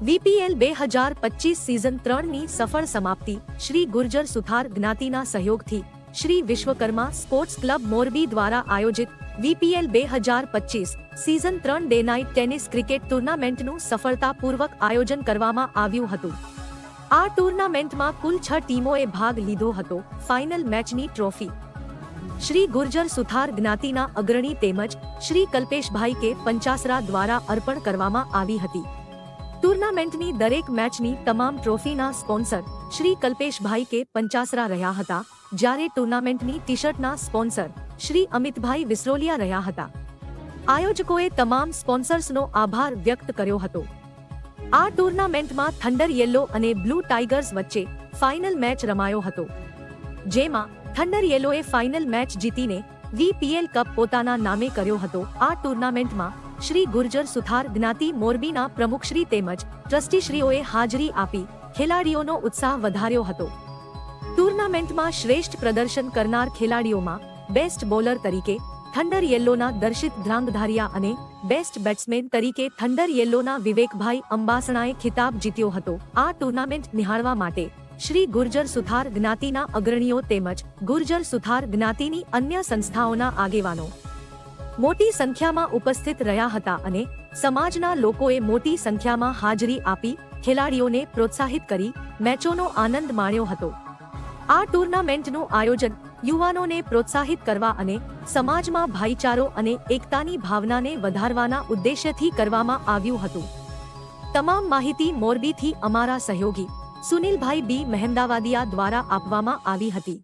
VPL બે હજાર પચીસ સિઝન ત્રણની સફળ સમાપ્તિ. શ્રી ગુર્જર સુથાર જ્ઞાતિના સહયોગથી શ્રી વિશ્વકર્મા સ્પોર્ટ્સ ક્લબ મોરબી દ્વારા આયોજિત વીપીએલ બે હજાર પચીસ સિઝન ત્રણ ડે નાઇટ ટેનિસ ક્રિકેટ ટુર્નામેન્ટનું સફળતાપૂર્વક આયોજન કરવામાં આવ્યું હતું. આ ટુર્નામેન્ટમાં કુલ છ ટીમોએ ભાગ લીધો હતો. ફાઇનલ મેચની ટ્રોફી. શ્રી ગુર્જર સુથાર જ્ઞાતિના અગ્રણી તેમજ શ્રી કલ્પેશભાઈ કે પંચાસરા દ્વારા અર્પણ કરવામાં આવી હતી. ટુર્નામેન્ટની દરેક મેચની તમામ ટ્રોફીના સ્પોન્સર શ્રી કલ્પેશભાઈ કે પંચાસરા રહ્યા હતા, જ્યારે ટુર્નામેન્ટની ટી શર્ટના સ્પોન્સર શ્રી અમિતભાઈ વિસરોલિયા રહ્યા હતા. આયોજકોએ તમામ સ્પોન્સર્સનો આભાર વ્યક્ત કર્યો હતો. આ ટુર્નામેન્ટમાં થંડર યેલો અને બ્લુ ટાઇગર્સ વચ્ચે ફાઇનલ મેચ રમાયો હતો. જેમાં થંડર યેલોએ ફાઇનલ મેચ જીતીને વીપીએલ કપ પોતાના નામે કર્યો હતો. આ ટુર્નામેન્ટમાં શ્રી ગુર્જર સુથાર જ્ઞાતિ મોરબીના પ્રમુખશ્રી તેમજ ટ્રસ્ટીશ્રીઓએ હાજરી આપી ખેલાડીઓનો ઉત્સાહ વધાર્યો હતો. ટુર્નામેન્ટમાં શ્રેષ્ઠ પ્રદર્શન કરનાર ખેલાડીઓમાં બેસ્ટ બોલર તરીકે થંડર યેલ્લોના દર્શિત ધ્રાંગધારિયા અને બેસ્ટ બેટ્સમેન તરીકે થંડર યેલ્લોના વિવેકભાઈ અંબાસણાએ ખિતાબ જીત્યો હતો. આ ટુર્નામેન્ટ નિહાળવા માટે શ્રી ગુર્જર સુથાર જ્ઞાતિના અગ્રણીઓ તેમજ ગુર્જર સુથાર જ્ઞાતિની અન્ય સંસ્થાઓના આગેવાનો મોટી સંખ્યામાં ઉપસ્થિત રહ્યા હતા અને સમાજના લોકોએ મોટી સંખ્યામાં હાજરી આપી ખેલાડીઓને પ્રોત્સાહિત કરી મેચોનો આનંદ માણ્યો હતો. આ ટુર્નામેન્ટનું આયોજન યુવાનોને પ્રોત્સાહિત કરવા અને સમાજમાં ભાઈચારો અને એકતાની ભાવનાને વધારવાના ઉદ્દેશ્યથી કરવામાં આવ્યું હતું. તમામ માહિતી મોરબીથી અમારા સહયોગી સુનિલભાઈ બી મહેમદાવાદિયા દ્વારા આપવામાં આવી હતી.